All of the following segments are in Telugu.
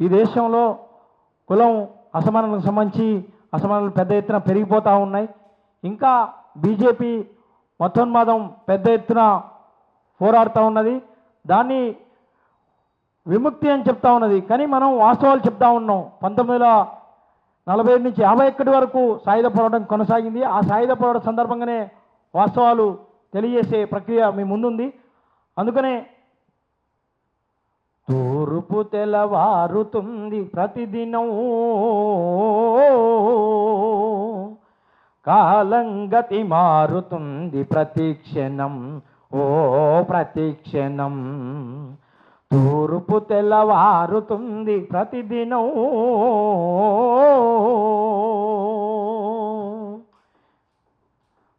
ఈ దేశంలో కులం అసమానాలకు సంబంధించి అసమానాలు పెద్ద ఎత్తున పెరిగిపోతూ ఉన్నాయి. ఇంకా బీజేపీ మతోన్మాదం పెద్ద ఎత్తున పోరాడుతూ ఉన్నది. దాన్ని విముక్తి అని చెప్తా ఉన్నది. కానీ మనం వాస్తవాలు చెప్తా ఉన్నాం. పంతొమ్మిది వందల నలభై ఐదు నుంచి యాభై ఒకటి వరకు సాయుధ పోరాటం కొనసాగింది. ఆ సాయుధ పోరాటం సందర్భంగానే వాస్తవాలు తెలియజేసే ప్రక్రియ మీ ముందుంది. అందుకనే తూర్పు తెలవారుతుంది ప్రతిదినం. కాలం గతి మారుతుంది ప్రతిక్షణం ఓ ప్రతిక్షణం తూర్పు తెల్లవారుతుంది ప్రతిదినం.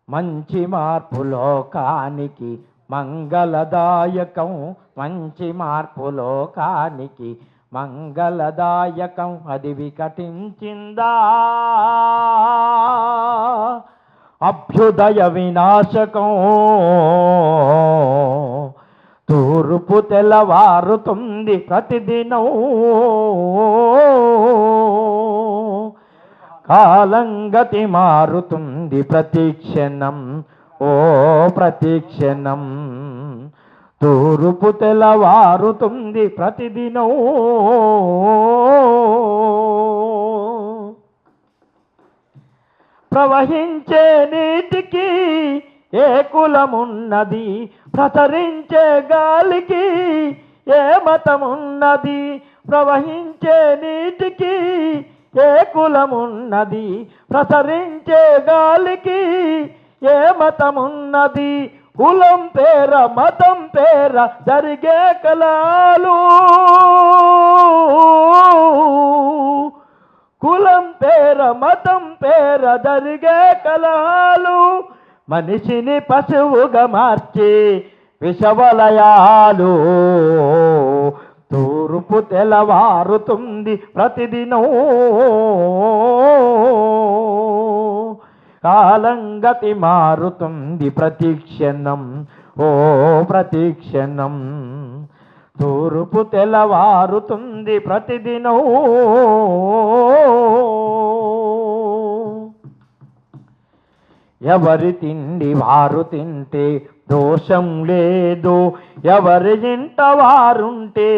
మంచి మార్పు లోకానికి మంగళదాయకం మంచి మార్పు లోకానికి మంగళదాయకం అది వికటించిందా? అభ్యుదయ వినాశకం తూర్పు తెల్లవారుతుంది ప్రతిదినం. కాలం గతి మారుతుంది ప్రతిక్షణం ఓ ప్రతిక్షణం తూర్పు తెల్లవారుతుంది ప్రతిదినం. ప్రవహించే నీటికి ఏ కులమున్నది? ప్రసరించే గాలికి ఏ మతమున్నది? ప్రవహించే నీటికి ఏ కులమున్నది? ప్రసరించే గాలికి ఏ మతమున్నది? కులం పేర మతం పేర జరిగే కలాలు కులం పేర మతం పేర జరిగే కలహాలు మనిషిని పశువుగా మార్చి విషవలయాలు. తూర్పు తెలవారుతుంది ప్రతిదినం. కాలం గతి మారుతుంది ప్రతిక్షణం ఓ ప్రతిక్షణం. తూర్పు తెల్లవారుతుంది ప్రతిదినం. ఎవరి తిండి వారు తింటే దోషం లేదు ఎవరి ఇంట వారుంటే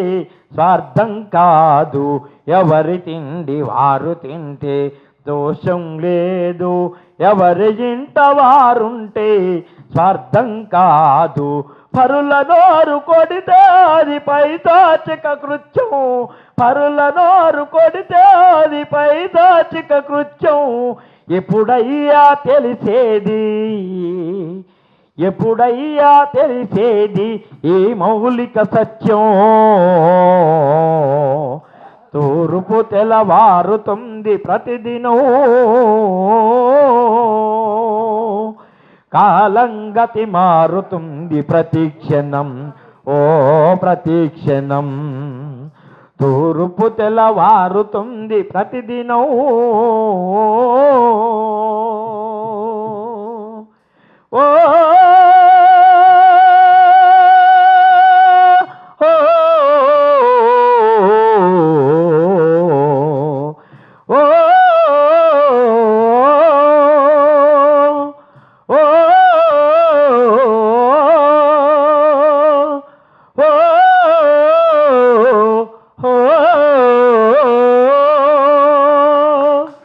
స్వార్థం కాదు ఎవరి తిండి వారు తింటే దోషం లేదు. ఎవరి ఇంట వారుంటే స్వార్థం కాదు. పరుల నోరు కొడితే అది పైదాచిక కృత్యం. పరుల నోరు కొడితే అది పైదాచిక కృత్యం. ఎప్పుడయ్యా తెలిసేది? ఎప్పుడయ్యా తెలిసేది? ఈ మౌలిక సత్యం. తూర్పు తెల్లవారుతుంది ప్రతిదినం. కాలం గతి మారుతుంది ప్రతిక్షణం ఓ ప్రతిక్షణం తూర్పు తెల్లవారుతుంది ప్రతిదినం. ఓ